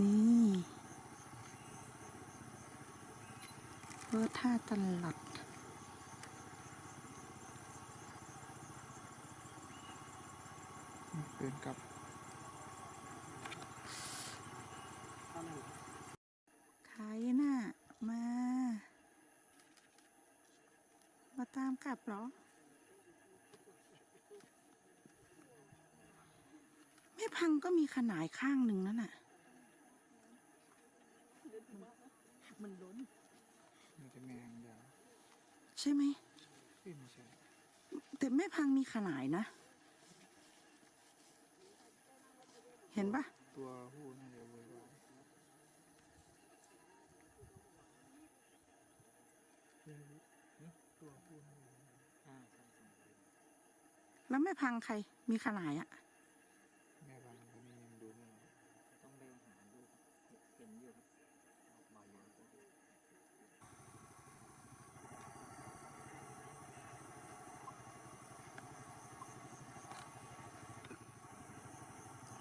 นี่เพื่อท่าตลอดเดินกลับใครน่ะ มา มาตามกลับเหรอ ไม่พังก็มีขนายข้างหนึ่งนั่นน่ะ มันล้นมันจะแมงยาวใช่ไหมเอ้ยไม่ใช่ แต่แม่พังมีขนายนะ เห็นปะตัวผู้น่าจะเวอร์วายเฮ้ยนี่ตัวผู้น่าจะอ่าใช่ใช่แล้วแม่พังใครมีขนายอะแม่บางคนนี้ยังดูไม่ออก ต้องไปหาดูครับเห็นอยู่ครับออกมายาวก็ดู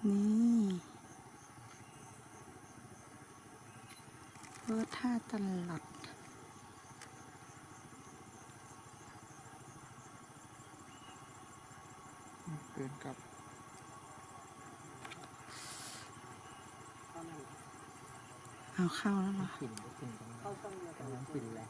นี่เพื่อท่าตลอดเดินกลับเอาเข้าแล้วเหรอกลิ่นก็กลิ่นตรงนั้นเข้าฟังเดียวกักำลังกลิ่นแรง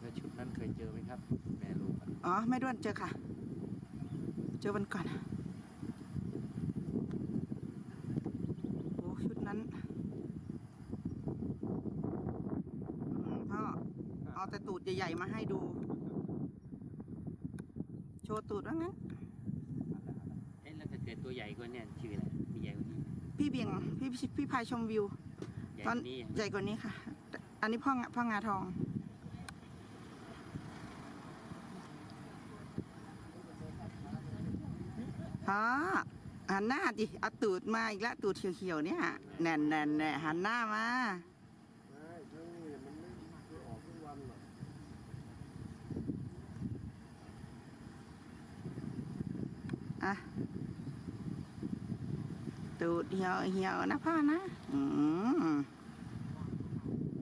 แล้วชุดนั้นเคยเจอไหมครับ แม่ลูกอะอ๋อแม่ด้วนเจอค่ะ เจอวันก่อนโอ้ชุดนั้นอืมพ่อเอาแต่ตูดใหญ่ ๆ มาให้ดู โชว์ตูดว่างั้นเอ๊ะแล้วถ้าเกิดตัวใหญ่กว่าเนี่ยชื่ออะไรมีใหญ่กว่านี้ไหมพี่เบียงพี่พี่พี่พายชมวิวใหญ่ ตกอนว่านี้ยังใหญ่กว่านี้ค่ะแต่อันนี้พ่องพ่องาทอง อ๋อหันหน้าดิเอาตูดมาอีกแล้วตูดเขียวๆเนี่ยแน่นแน่นแน่หันหน้ามาไม่ทั้งนี้มันไม่ไม่ออกทุกวันหรอกอะ ตูดเหี่ยวเหี่ยวนะพ่อนะ อืม